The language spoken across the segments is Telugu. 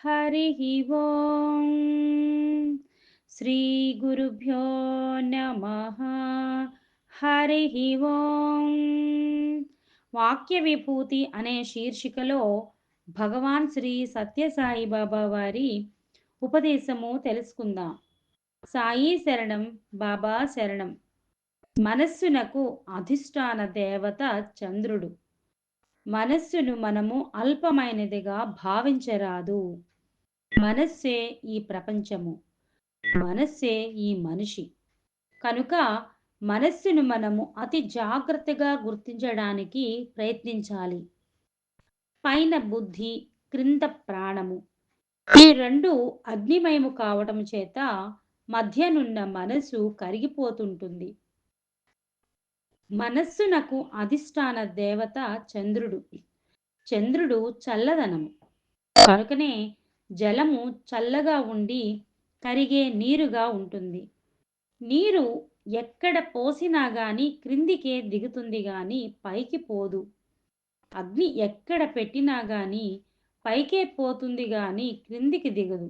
हरिः ॐ श्रीगुरुभ्यो नमः హరి ఓం వాక్య విభూతి అనే శీర్షికలో భగవాన్ శ్రీ సత్యసాయి బాబా వారి ఉపదేశము తెలుసుకుందాం సాయి శరణం బాబా శరణం మనస్సునకు అధిష్టాన దేవత చంద్రుడు మనస్సును మనము అల్పమైనదిగా భావించరాదు. మనస్సే ఈ ప్రపంచము. మనస్సే ఈ మనిషి. కనుక మనస్సును మనము అతి జాగ్రత్తగా గుర్తించడానికి ప్రయత్నించాలి. పైన బుద్ధి క్రింద ప్రాణము. ఈ రెండు అగ్నిమయము కావటం చేత మధ్యనున్న మనసు కరిగిపోతుంటుంది. మనస్సునకు అధిష్టాన దేవత చంద్రుడు. చంద్రుడు చల్లదనము కనుకనే జలము చల్లగా ఉండి కరిగే నీరుగా ఉంటుంది. నీరు ఎక్కడ పోసినా గాని క్రిందికే దిగుతుంది గాని పైకి పోదు. అగ్ని ఎక్కడ పెట్టినా గాని పైకే పోతుంది గాని క్రిందికి దిగదు.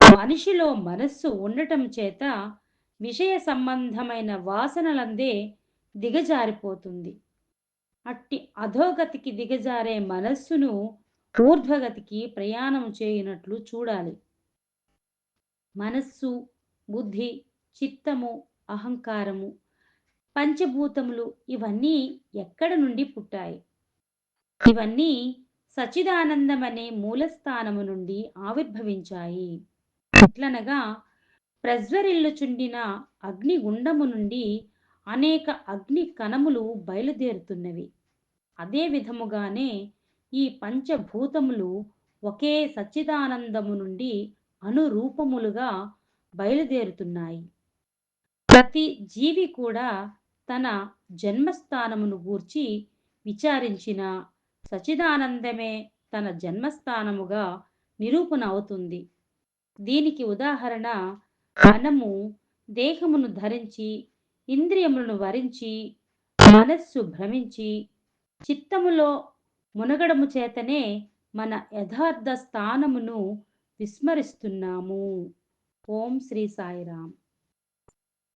మనిషిలో మనస్సు ఉండటం చేత విషయ సంబంధమైన వాసనలందే దిగజారిపోతుంది. అట్టి అధోగతికి దిగజారే మనస్సును ఊర్ధ్వగతికి ప్రయాణం చేయనట్లు చూడాలి. మనస్సు బుద్ధి చిత్తము అహంకారము పంచభూతములు ఇవన్నీ ఎక్కడ నుండి పుట్టాయి? ఇవన్నీ సచిదానందమనే మూలస్థానము నుండి ఆవిర్భవించాయి. ఎట్లనగా ప్రజ్వరిల్లుచుండిన అగ్నిగుండము నుండి అనేక అగ్ని కణములు బయలుదేరుతున్నవి. అదే విధముగానే ఈ పంచభూతములు ఒకే సచ్చిదానందము నుండి అనురూపములుగా బయలుదేరుతున్నాయి. ప్రతి జీవి కూడా తన జన్మస్థానమును గూర్చి విచారించిన సచిదానందమే తన జన్మస్థానముగా నిరూపణ అవుతుంది దీనికి ఉదాహరణ మనము దేహమును ధరించి ఇంద్రియములను వరించి మనస్సు భ్రమించి చిత్తములో మునగడము చేతనే మన యథార్థ స్థానమును విస్మరిస్తున్నాము. ఓం శ్రీ సాయిరామ్.